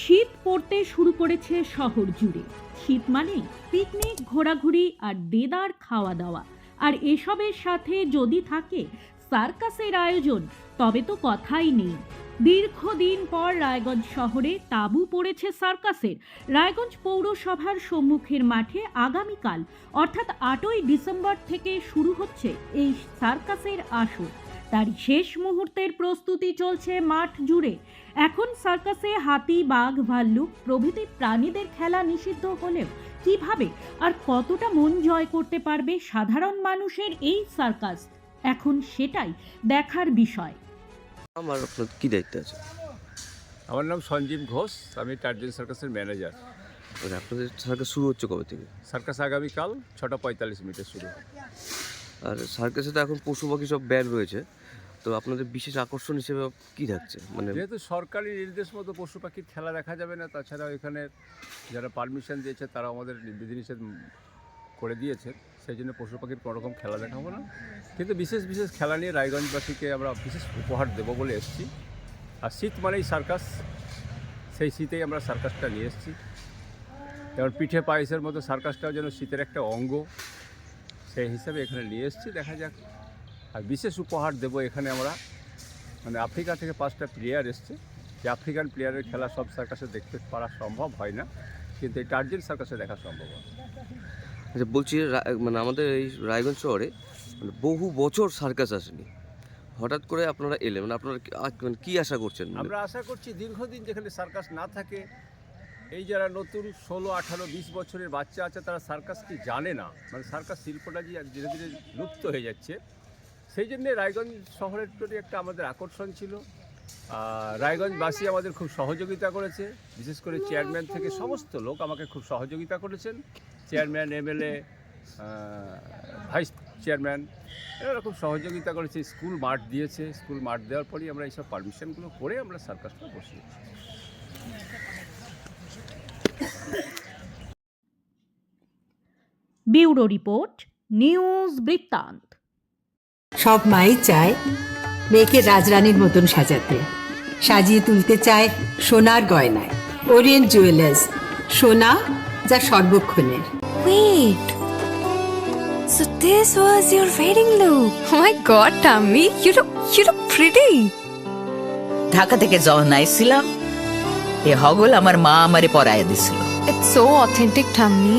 শীত পড়তে শুরু করেছে শহর জুড়ে। শীত মানে পিকনিক ঘোরাঘুরি আর দেদার খাওয়া দাওয়া। আর এসবের সাথে যদি থাকে সার্কাসের আয়োজন, তবে তো কথাই নেই। দীর্ঘদিন পর রায়গঞ্জ শহরে তাঁবু পড়েছে সার্কাসের রায়গঞ্জ পৌরসভার সম্মুখের মাঠে আগামীকাল, অর্থাৎ আটই ডিসেম্বর থেকে শুরু হচ্ছে এই সার্কাসের আসর। তারই শেষ মুহূর্তের প্রস্তুতি চলছে মাঠ জুড়ে। এখন সার্কাসে হাতি বাঘ ভাল্লুক প্রভৃতি প্রাণীদের খেলা নিষিদ্ধ হলেও কীভাবে আর কতটা মন জয় করতে পারবে সাধারণ মানুষের এই সার্কাস এখন সেটাই দেখার বিষয়। আমার কি দায়িত্ব আছে? আমার নাম সঞ্জীব ঘোষ আমি টার্জেন সার্কাসের ম্যানেজার আপনাদের সার্কাস শুরু হচ্ছে কবে থেকে? সার্কাস আগামীকাল ছটা পঁয়তাল্লিশ মিনিটে শুরু আর সার্কাসে তো এখন পশু পাখি সব ব্যান রয়েছে। তো আপনাদের বিশেষ আকর্ষণ হিসেবে কি থাকছে? মানে যেহেতু সরকারি নির্দেশ মতো পশু পাখির খেলা দেখা যাবে না তাছাড়া এখানে যারা পারমিশন দিয়েছে তারা আমাদের বিধিনিষেধ করে দিয়েছে। সেই জন্য পশু পাখির কোনো রকম খেলা দেখাবো না। কিন্তু বিশেষ বিশেষ খেলা নিয়ে রায়গঞ্জবাসীকে আমরা বিশেষ উপহার দেবো বলে এসেছি। আর শীত মানেই সার্কাস সেই শীতেই আমরা সার্কাসটা নিয়ে এসেছি। যেমন পিঠে পায়েসের মতো সার্কাসটাও যেন শীতের একটা অঙ্গ। সেই হিসাবে এখানে নিয়ে এসেছি দেখা যাক। আর বিশেষ উপহার দেবো এখানে আমরা। মানে আফ্রিকা থেকে পাঁচটা প্লেয়ার এসছে। যে আফ্রিকান প্লেয়ারের খেলা সব সার্কাসে দেখতে পারা সম্ভব হয় না কিন্তু এই টার্জেন সার্কাসে দেখা সম্ভব হয়। আচ্ছা বলছি মানে আমাদের এই রায়গঞ্জ শহরে মানে বহু বছর সার্কাস আসেনি। হঠাৎ করে আপনারা এলেন মানে আপনারা কি- মানে কি আশা করছেন? আমরা আশা করছি দীর্ঘদিন যেখানে সার্কাস না থাকে এই যারা নতুন ষোলো, আঠারো, বিশ বছরের বাচ্চা আছে, তারা সার্কাস কি জানে না? মানে সার্কাস শিল্পটা যে ধীরে ধীরে লুপ্ত হয়ে যাচ্ছে। সেই জন্যে রায়গঞ্জ শহরের প্রতি একটা আমাদের আকর্ষণ ছিল। রায়গঞ্জবাসী আমাদের খুব সহযোগিতা করেছে। বিশেষ করে চেয়ারম্যান থেকে সমস্ত লোক আমাকে খুব সহযোগিতা করেছেন। চেয়ারম্যান, এমএলএ ভাইস চেয়ারম্যান এরা খুব সহযোগিতা করেছে। স্কুল মাঠ দিয়েছে। স্কুল মাঠ দেওয়ার পরেই আমরা এইসব পারমিশনগুলো করে আমরা সার্কাসটা বসিয়েছি। ব্যুরো রিপোর্ট নিউজ বৃত্তান্ত সব মাই চায় মেয়েকে রাজরানীর মতন সাজাতে সাজিয়ে তুলতে চায় সোনার গয়নায় ওরিয়েন্ট জুয়েলার্স সোনা যা সর্বক্ষণের Wait. So this was your wedding look. Oh my god, Tammy, you look you look pretty. Dhaka থেকে যখন আইছিলাম এ হগল আমার মা আমারে পরাইয়া দিছিল It's so authentic, Tammy.